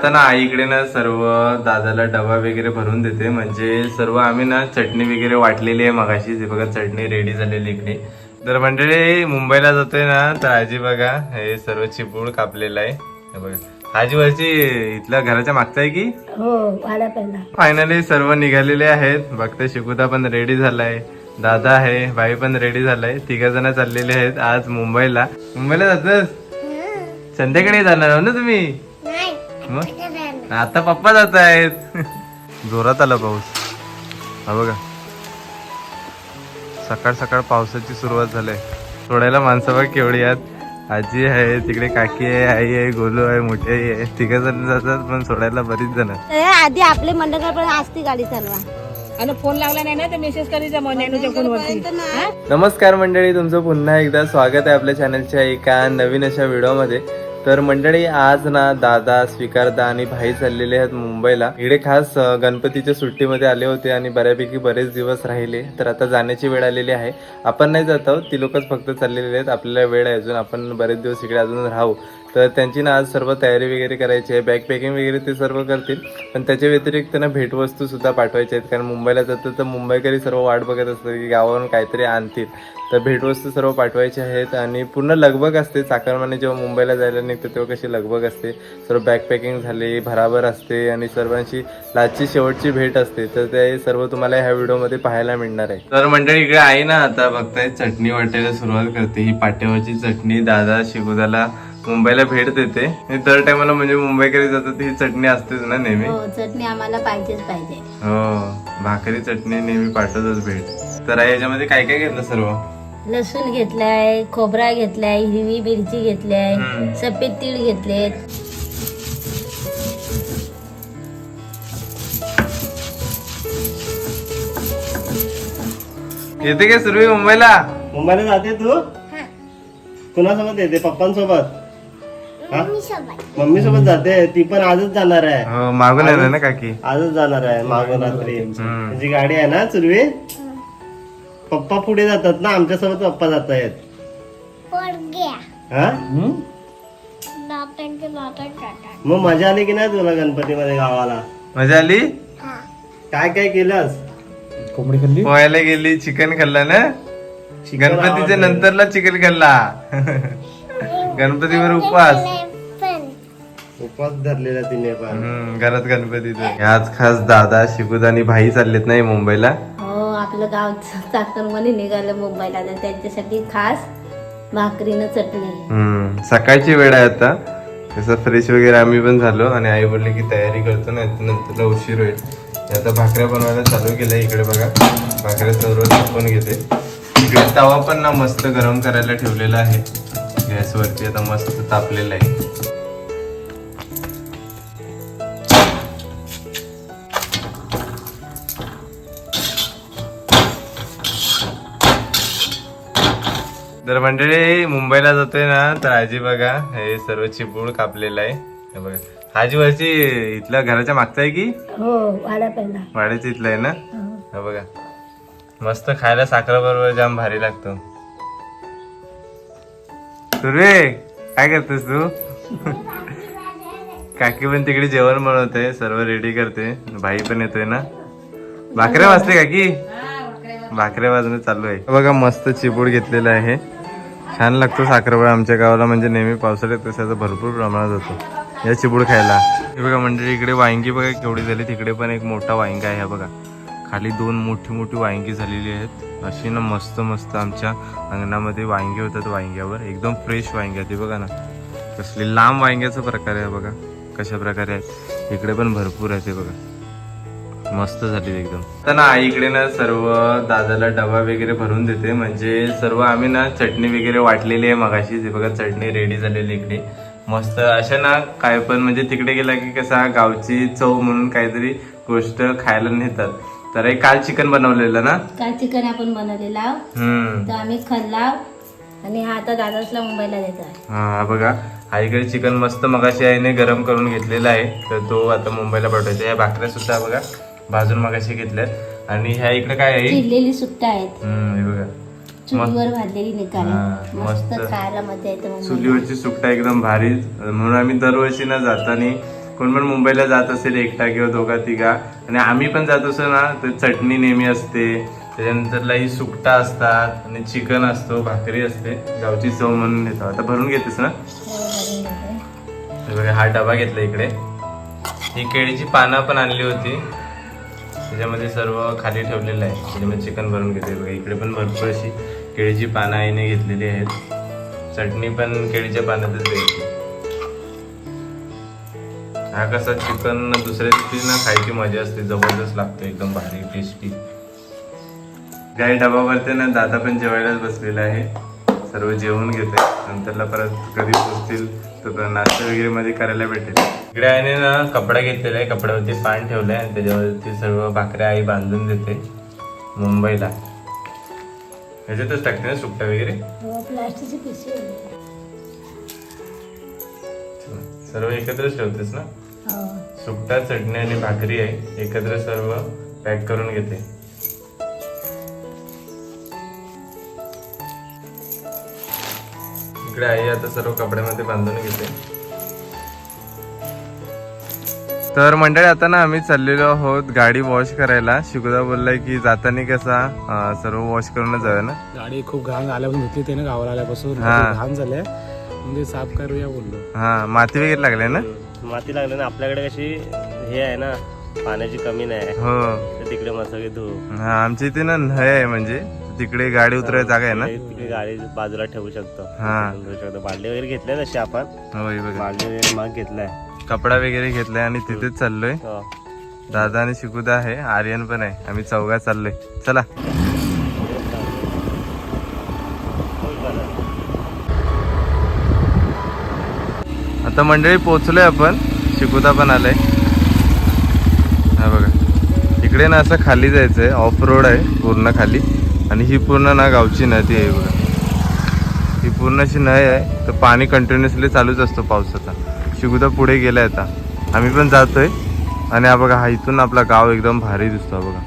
आता ना आईकडे ना सर्व दादाला डबा वगैरे भरून देते. म्हणजे सर्व आम्ही ना चटणी वगैरे वाटलेली आहे मगाशी हे बघा चटणी रेडी झालेली इकडे. तर मंडळी मुंबईला जातोय ना तर आजी बघा हे सर्व चिपूड कापलेलं आहे. हे बघा. आजी वरची इथल्या घराच्या मागचा आहे की? हो फायनली सर्व निघालेले आहेत. बघते शिकुदा पण रेडी झालाय. दादा आहे भाई पण रेडी झालाय. तिघ जण चाललेले आहेत आज मुंबईला. मुंबईला जातोस संध्याकाळी जाणार हो ना तुम्ही? मग? आता पप्पा जात आहेत. जोरात आला पाऊस. हा बघा. सकाळ सकाळ पावसाची सुरुवात झाली. सोडायला माणसं बघ केवढी आहेत. आजी आहे तिकडे काकी आहे आई आहे गोलू आहे मोठी आई आहे. तिघ जण जातात पण सोडायला बरीच जण. आधी आपले मंडळापर्यंत असती गाडी चालवा. आणि फोन लागला नाही ना तर मेसेज करायचा मग नॅनूच्या फोनवरती. नमस्कार मंडळी तुमचं पुन्हा एकदा स्वागत आहे आपल्या चॅनलच्या एका नवीन अशा व्हिडिओमध्ये तर मंडळी आज ना दादा स्वीकारदा आणि भाई चाललेले आहेत मुंबईला. इकडे खास गणपतीच्या सुट्टीमध्ये आले होते आणि बऱ्यापैकी बरेच दिवस राहिले. तर आता जाण्याची वेळ आलेली आहे. आपण नाही जात आहोत ती लोकच फक्त चाललेले आहेत. आपल्याला वेळ आहे अजून. आपण बरेच दिवस इकडे अजून राहू. तर त्यांची ना आज सर्व तयारी वगैरे करायची आहे. बॅग पॅकिंग वगैरे ते सर्व करतील. पण त्याच्या व्यतिरिक्त ना भेटवस्तू सुद्धा पाठवायच्या आहेत. कारण मुंबईला जातं तर मुंबईकरी सर्व वाट बघत असतात की गावावरून काहीतरी आणतील. तर भेटवस्तू सर्व पाठवायचे आहेत आणि पूर्ण लगबग असते. चाकरमाने जेव्हा मुंबईला जायला निघतं तेव्हा कशी लगबग असते. सर्व बॅग पॅकिंग झाली भराभर असते आणि सर्वांची लाजची शेवटची भेट असते. तर ते सर्व तुम्हाला ह्या व्हिडिओमध्ये पाहायला मिळणार आहे. तर मंडळी इकडे आहे ना आता बघताय चटणी वाटायला सुरुवात करते. ही पाट्यावरची चटणी दादा शिकुदाला मुंबईला भेट देते. दर टायमाला म्हणजे मुंबईकडे जातात ही चटणी असतेच ना नेहमी? हो चटणी आम्हाला पाहिजेच पाहिजे. हो भाकरी चटणी नेहमी पाठवतच भेट. तर याच्यामध्ये काय काय घेतलं सर्व? लसूण घेतलाय खोबरा घेतलाय हिरवी मिरची घेतलाय. सफेद तीळ घेतलेत. येते काय सुरवी मुंबईला? मुंबईला जाते तू? कुणासोबत येते? पप्पांसोबत? हा? मम्मी सोबत जाते. ती पण आजच जाणार आहे. हो मागून येणार ना काकी? आजच जाणार आहे मागून रात्री. हम्म. त्यांची गाडी आहे ना सुरवी पप्पा पुढे जातात ना आमच्यासोबत पप्पा जात आहेत. हा? मग मजा आली की नाही तुला गणपतीमध्ये गावाला? मजा आली? काय काय केलंस? पोहायला गेली चिकन खाल्ला ना? गणपतीच्या नंतरला चिकन खाल्ला. गणपतीवर उपवास. उपवास धरलेला तिने पण. हम्म, घरात गणपतीचं आज खास दादा शिकुद आणि भाई चाललेत नाही मुंबईला? हो आपलं निघालं मुंबईला तर त्यांच्यासाठी खास भाकरीनं चटणी. हम्म सकाळची वेळ आहे आता. तसं फ्रेश वगैरे आम्ही पण झालो आणि आई बोलली की तयारी करतो ना नंतर उशीर होईल. आता भाकऱ्या बनवायला चालू केलं इकडे बघा. भाकऱ्या सर्व टाकून घेते इकडे तवा पण ना मस्त गरम करायला ठेवलेला आहे. गॅसवरती आता मस्त तापलेला आहे. तर मंडळी मुंबईला जातोय ना तर आजी बघा हे सर्व चिपूड कापलेलं आहे. बघा. आजी वरची इथल्या घराच्या मागचा आहे की? हो वाड्याच्या इथलं आहे ना? हो. हा बघा. मस्त खायला साखर बरोबर जाम भारी लागतो. रे काय करतेस तू? काकी पण तिकडे जेवण बनवते सर्व रेडी करते. भाई पण येतोय ना? भाकऱ्या वाजते काकी? भाकऱ्या वाजणं चालू आहे. बघा मस्त चिपूड घेतलेला आहे. छान लागतो साखरपुडा आमच्या गावाला म्हणजे नेहमी पावसाळ्यात तसाचा भरपूर प्रमाणात होतो. या चिपूड खायला. हे बघा म्हणजे इकडे वांगी बघा केवढी झाली तिकडे पण एक मोठा वांगा आहे बघा. खाली दोन मोठी मोठी वांगी झालेली आहेत. अशी ना मस्त मस्त आमच्या अंगणामध्ये वांगी होतात वांग्यावर. एकदम फ्रेश वांगी आहे ते बघा ना. कसली लांब वांग्याचा प्रकार आहे बघा. कशा प्रकारे आहे इकडे पण भरपूर आहे ते बघा. मस्त झाली एकदम. तर ना आईकडे ना सर्व दादाला डबा वगैरे भरून देते. म्हणजे सर्व आम्ही ना चटणी वगैरे वाटलेली आहे मगाशी. ते बघा चटणी रेडी झालेली इकडे. मस्त अशा ना काय पण म्हणजे तिकडे गेला की कसा गावची चव म्हणून काहीतरी गोष्ट खायला नेतात. तर एक काल चिकन बनवलेलं ना? काल चिकन आपण बनवलेला हम्म. तर आम्ही खाल्ला आणि हा आता दादासला मुंबईला देतो हा हा बघा. आईकडे चिकन मस्त मगाशी आईने गरम करून घेतलेला आहे. तर तो आता मुंबईला पाठवायचा या भाकऱ्या सुद्धा बघा भाजून मगाशी घेतल्यात. आणि ह्या इकडे काय आहे? चिरलेली सुट्टा आहेत. हम्म हे बघा. चुलीवर भाजलेली निघाली हा, मस्त मस्त. खायला मजा येते मुंबईला. चुलीवरची सुकटा एकदम भारी. म्हणून आम्ही दरवर्षी ना जाताना कोण पण मुंबईला जात असेल एकटा किंवा दोघा तिघा आणि आम्ही पण जात असो ना तर चटणी नेहमी असते. त्याच्यानंतरला ही सुकटा असतात आणि चिकन असतो भाकरी असते. गावची चव म्हणून घेतो. आता भरून घेतेस ना? बघा हा डबा घेतला इकडे. ही केळीची पानं पण आणली होती. त्याच्यामध्ये सर्व खाली ठेवलेलं आहे. त्याच्यामध्ये चिकन भरून घेते बघा इकडे पण भरपूर अशी केळीची पानं आईने घेतलेली आहेत. चटणी पण केळीच्या पानातच द्यायची. हा कसा चिकन दुसऱ्या दिवशी ना खायची मजा असते जबरदस्त लागतो एकदम भारी टेस्टी गाई डबावरती ना दादा पण जेवायलाच बसलेला आहे. सर्व जेवून घेते नंतरला परत कधी पोचतील तर नाश्ता वगैरे मध्ये करायला भेटेल. इकडे आईने ना कपडा घेतलेला आहे कपड्यावरती पान ठेवलंय आणि त्याच्यावरती सर्व भाकऱ्या आई बांधून देते मुंबईला. ह्याच्यातच टाकते ना सुट्ट्या वगैरे? हो, प्लास्टिकची पिशवी सर्व एकत्रच ठेवतेस ना? हो. सुकटा चटणी आणि भाकरी आहे एकत्र सर्व पॅक करून घेते. इकडे आई आता सर्व कपड्यामध्ये बांधून घेते. तर मंडळी आता ना आम्ही चाललेलो आहोत गाडी वॉश करायला. शिकुदा बोललाय की जाताना कसा सर्व वॉश करूनच जाऊया ना? गाडी खूप घाण आल्यापासून धुतली ते ना गावाला आल्यापासून. घाण झाल्या. म्हणजे साफ करूया बोललो. हा माती वगैरे लागले ना? माती लागली ना आपल्याकडे कशी हे आहे ना पाण्याची कमी नाही हो. तर तिकडे मस्त धु हा आमच्या इथे ना नय आहे म्हणजे तिकडे गाडी उतरायची जागा आहे ना? तिकडे गाडी बाजूला ठेवू शकतो. हा. धुवू शकतो वगैरे घेतले तसे आपण. हो हे बघा. बादली वगैरे मग घेतलाय. कपडा वगैरे घेतलाय आणि तिथेच चाललोय. हो. दादा आणि शिकुदा आहे आर्यन पण आहे. आम्ही चौघा चाललोय. चला. आता मंडळी पोचलोय आपण. शिकुता पण आलाय. हा बघा. इकडे ना असं खाली जायचंय. ऑफ रोड आहे पूर्ण खाली. आणि ही पूर्ण ना गावची नदी आहे बघा. ही पूर्ण अशी नदी आहे. तर पाणी कंटिन्युअसली चालूच असतो पावसाचा. शिकुता पुढे गेलाय आता. आम्ही पण जातोय. आणि हा बघा हा इथून आपला गाव एकदम भारी दिसतो बघा.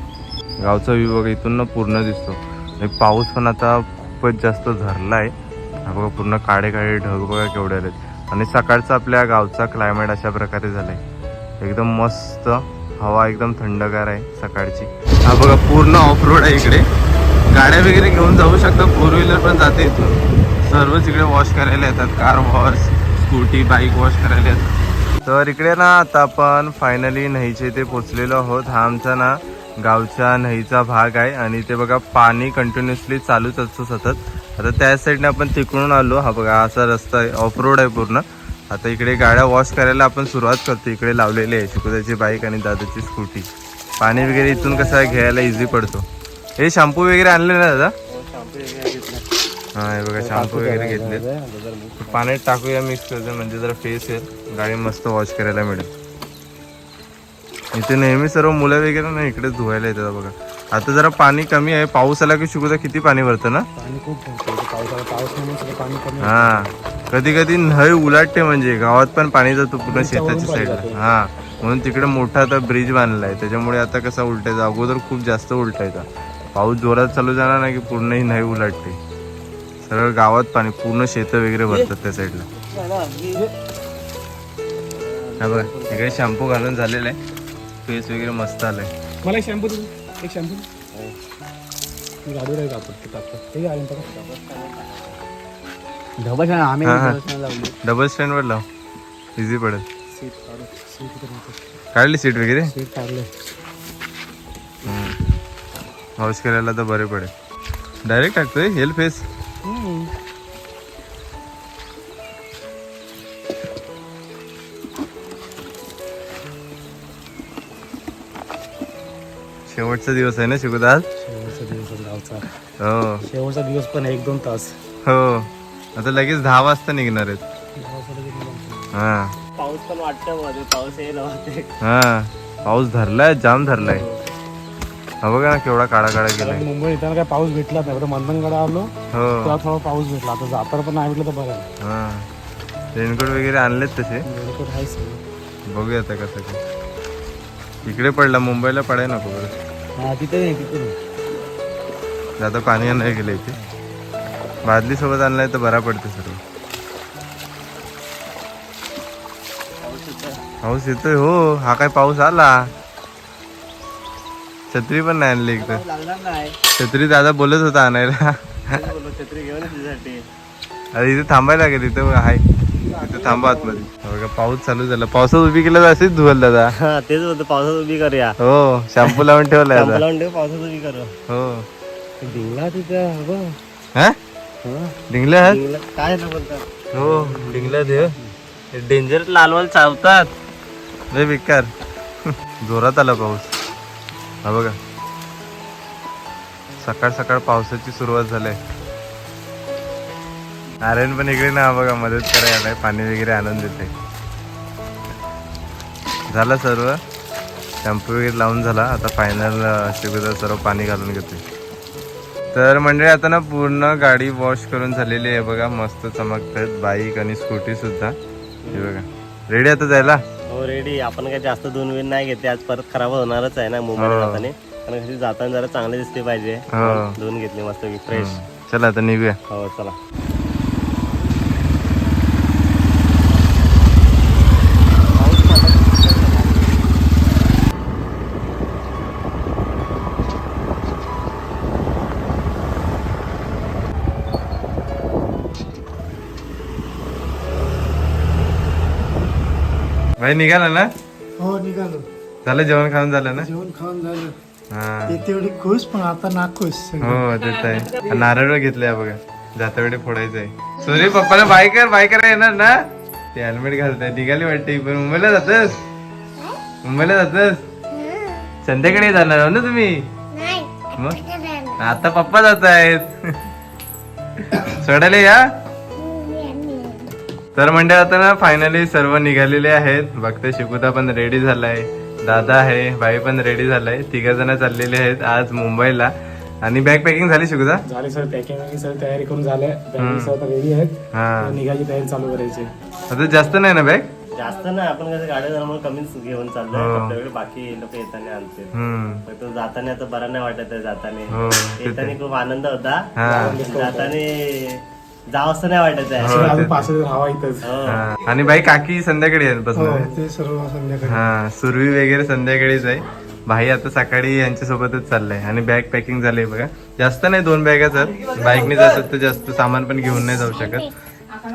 गावचा व्ह्यू बघा इथून ना पूर्ण दिसतो. आणि पाऊस पण आता खूपच जास्त झरला आहे हा बघा पूर्ण काळे काळे ढग बघा केवढे आलेत. आणि सकाळचा आपल्या गावचा क्लायमेट अशा प्रकारे झालाय. एकदम मस्त हवा एकदम थंडगार आहे सकाळची. हा बघा पूर्ण ऑफ रोड आहे इकडे. गाड्या वगैरे घेऊन जाऊ शकता फोर व्हीलर पण जाते इथून. सर्वच इकडे वॉश करायला येतात car wash scooty bike wash करायला येतात. तर इकडे ना आता आपण फायनली नहीच्या इथे पोचलेलो आहोत. हा आमचा ना गावच्या नहीचा भाग आहे. आणि ते बघा पाणी कंटिन्युअसली चालूच असतो सतत. आता त्या साईडने आपण तिकडून आलो. हा बघा असा रस्ता आहे. ऑफ रोड आहे पूर्ण. आता इकडे गाड्या वॉश करायला आपण सुरुवात करतो. इकडे लावलेली आहे शिकुदाची बाईक आणि दादाची स्कूटी पाणी वगैरे इथून कसं आहे घ्यायला इझी पडतो. हे शॅम्पू वगैरे आणले ना दादा? हा हे बघा शॅम्पू वगैरे घेतले. पाण्यात टाकूया मिक्स करतो म्हणजे जरा फेस येईल गाडी मस्त वॉश करायला मिळेल. इथे नेहमी सर्व मुलं वगैरे ना इकडे धुवायला येतात बघा. आता जरा पाणी कमी आहे. पाऊस आला की शिकुदा किती पाणी भरतं ना? पाणी खूप पडतं. इथे पावसाळा पाऊस नाही म्हणून सगळं पाणी कमी हा. कधी कधी नळ उलाटते म्हणजे. गावात पण पाणी जातो पूर्ण शेताच्या साईडला हा. म्हणून तिकडे मोठा आता ब्रिज बांधलाय. त्याच्यामुळे आता कसा उलटायचा? अगोदर खूप जास्त उलटायचा. पाऊस जोरात चालू झाला ना की पूर्ण ही नळी उलाटते. सरळ गावात पाणी पूर्ण शेतं वगैरे भरतात त्या साईडला हा बघा इकडे शॅम्पू घालून झालेला आहे. फेस वगैरे मस्त आलाय. मला शॅम्पू एक शॅम्पू मी गाडीवर आहे कापड ते कापड ते आले ढबा छान आम्ही हा, हा. डबा छान लावली. डबल स्टँडवर लाव. इझी पडेल. सीट काढू. सीट इथे नव्हतं. काढली सीट वगैरे? सीट काढले. हाऊस करायला तर बरे पडेल. डायरेक्ट टाकतोय हेल फेस शेवटचा दिवस आहे ना शिकुदा आज शेवटचा दिवस आहे गावचा. हो. शेवटचा दिवस पण एक दोन तास. हो. आता लगेच दहा वाजता निघणार आहेत. हा. पाऊस पण वाटतं मध्ये पाऊस येईल वाटते हा. पाऊस धरलाय जाम धरलाय. हा. बघा ना केवढा काळा काळा गेलाय. मुंबई येताना काय पाऊस भेटला नाही. आता मंथनकडे आलो हो. तेव्हा थोडा पाऊस भेटला. आता जाताना पण नाही भेटलं तर बरं आहे. हा. रेनकोट वगैरे आणलेत तसे? रेनकोट. बघूया आता कसं काय. इकडे पडला. मुंबईला पडाय नको बरं. हा तिथे नाही तिथे नाही. आता पाणी नाही गेलं इथे. बादली सोबत आणलाय तर बरा पडते सर्व पाऊस येतोय. हो. हा काय पाऊस आला? छत्री पण नाही आणली एक तर लागणार नाही. छत्री दादा बोलत होता आणायला. छत्री घेऊन अरे इथे थांबायला लागेल इथं आहे इथं थांबा आतमध्ये. हो का, पाऊस चालू झाला. पावसात उभी केलं तर असेच धुवल दादा. हा तेच बोलतो पावसात उभी करूया. हो शॅम्पू लावून ठेवलाय आता. लावून ठेव पावसात उभी करू. हो. डिंगला तिथं बघ. हा? डिंगले आहात डिंगला काय ना बोलतात? हो डिंगला देव. डेंजर लालवाल चावतात. लय बेकार. जोरात आला पाऊस. हा बघा. सकाळ सकाळ पावसाची सुरुवात झाली नारायण पण इकडे ना बघा मदत करायला पाणी वगैरे आणून देते. झालं सर्व? शॅम्पू वगैरे लावून झाला. आता फायनल शिकवता सर्व पाणी घालून घेते तर मंडळी आता ना पूर्ण गाडी वॉश करून झालेली आहे. बघा मस्त चमकतात बाईक आणि स्कूटी सुद्धा. हे बघा. रेडी आता जायला? हो रेडी आपण काय जास्त दोन वेळ नाही घेते आज परत खराब होणारच आहे ना मुंबईला हो. जाताना. कारण घरी जाताना जरा चांगले दिसले पाहिजे. हो. दोन घेतले मस्त फ्रेश चला आता निघूया. हो चला. भाई निघाला ना? हो निघालो. झालं जेवण खाऊन झालं ना? जेवण खाऊन झालं. हा. ते तेवढी खुश पण आता नाखुश हो तेच आहे. नारळ घेतलंय बघा. जाता वेळी फोडायचं आहे. सूर्य पप्पाला बाय कर बाय करा येणार ना? ते हेल्मेट घालताय निघाली वाटते पण मुंबईला जातस? मुंबईला जातस? संध्याकाळी जाणार हो ना तुम्ही? मग? आता पप्पा जात आहेत सोडायला या? तर म्हणजे आता ना फायनली सर्व निघालेले आहेत. बघते शिकुता पण रेडी झालाय. दादा आहे भाई पण रेडी झालाय. तिघ जण चाललेले आहेत आज मुंबईला. आणि बॅग पॅकिंग झाली शिकुता? झाले सर पॅकिंग सर तयारी करून झाले. रेडी आहेत. हा. निघायची तयारी चालू करायची. आता जास्त नाही ना बॅग जास्त नाही आपण कसं गाड्या जाण्यामुळे कमीच घेऊन चाललोय. हो. बाकी लोक येताना आणते हम्म. फक्त जाताना आता बरा नाही वाटत आहे जाताना. हो येताना खूप आनंद होता. हा. जाताना जाव असं नाही वाटत आहे. हो, अजून पाच इथंच. हो. हा. आणि बाई काकी संध्याकाळी आहेत हो बसणार ते सर्व संध्याकाळी. हा सुरवी वगैरे संध्याकाळीच आहे. भाई आता सकाळी यांच्या सोबतच चाललंय. आणि बॅग पॅकिंग झालंय बघा. जास्त नाही दोन बॅगाच आहेत. बाईकने जातात तर जास्त सामान पण घेऊन नाही जाऊ शकत.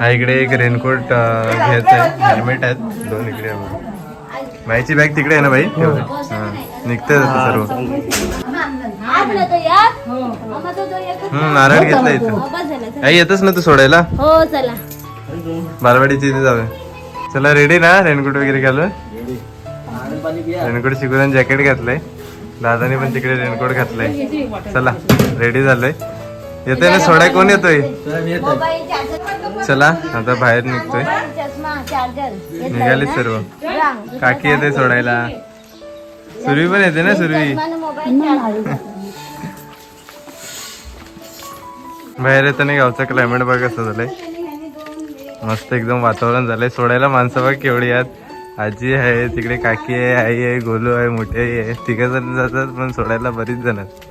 हा इकडे एक रेनकोट घ्यायचं आहे. हेल्मेट आहेत. दोन इकडे आहे बघा. बाईची बॅग तिकडे आहे ना बाई? हा. निघते आता सर्व. तो एकच हम्म नारळ घेतला इथं. हो, बस झालं. आई येतच ना तू सोडायला? हो चला. बालवाडीची इथे जाऊया. चला रेडी ना? रेनकोट वगैरे घालून? रेनकोट शिकून जॅकेट घातलंय. दादाने पण तिकडे रेनकोट घातलाय. चला रेडी झालोय. येतोय ना? सोडाय कोण येतोय? चला आता बाहेर निघतोय. चष्मा चार्जर निघाले सर्व. काकी येते सोडायला. सुरवी पण येते ना सुरवी? बाहेर येताना गावचं क्लायमेट बघ कसं झालंय. मस्त एकदम वातावरण झालंय. सोडायला माणसं बघ केवढी आहेत. आजी आहे तिकडे काकी आहे आई आहे गोलू आहे मोठे आई आहे. तिघं जण जातात पण सोडायला बरीच जण आहेत.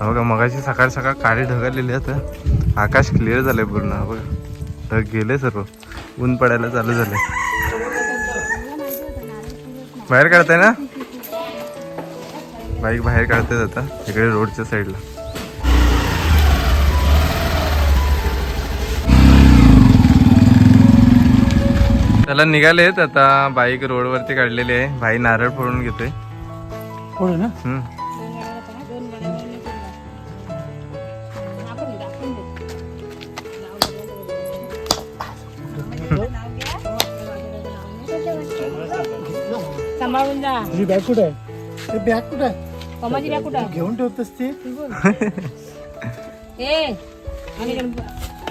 बघा का? मगाशी सकाळ सकाळ काळी ढगालेली आहेत आकाश क्लिअर झालंय पूर्ण. हो बघा ढग गेले सर्व. ऊन पडायला चालू झालंय. बाहेर काढताय ना? बाईक बाहेर काढतायत आता. इकडे रोडच्या साईडला त्याला निघालेत. आता बाईक रोडवरती काढलेली आहे. भाई नारळ फोडून घेतोय. पुढे ना. सांभाळून जा. तुझी बॅग कुठे आहे? ते बॅग कुठे आहे? कमाची बॅग कुठं घेऊन ठेवतोस ती? ए आणि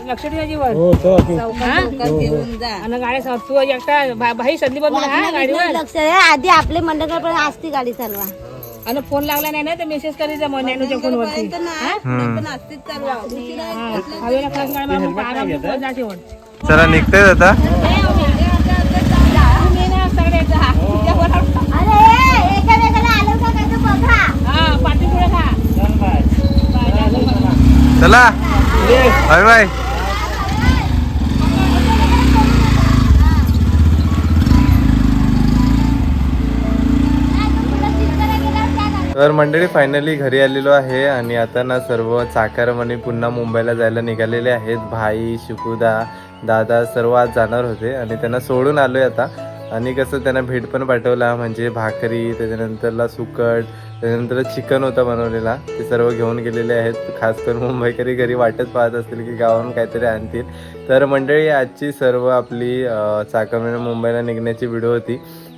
लक्ष हो तो हा? आणि गाडी तू एकटा भाई हा गाडीवर. लक्ष द्या आधी आपले मंडळापर्यंत असती गाडी चालवा. आणि फोन लागला नाही ना तर मेसेज करायचा मग नॅनूच्या फोनवरती. हम्म. हवेला खास गाडी मग आराम कर जा शेवट. चला निघतायत आता तुम्ही ना सगळे तर मंडळी फायनली घरी आलेलो आहे आणि आता ना सर्व चाकारमणी पुन्हा मुंबईला जायला निघालेले आहेत. भाई शिकुदा दादा सर्व आज जाणार होते आणि त्यांना सोडून आलोय आता. आणि कसं त्यांना भेट पण पाठवला म्हणजे भाकरी त्याच्यानंतरला सुकट त्याच्यानंतर चिकन होता बनवलेला. ते सर्व घेऊन गेलेले आहेत. खास करून मुंबईकरी घरी वाटत पाहत असतील की गावाहून काहीतरी आणतील. तर मंडळी आजची सर्व आपली चाकरमणी मुंबईला निघण्याची व्हिडिओ होती.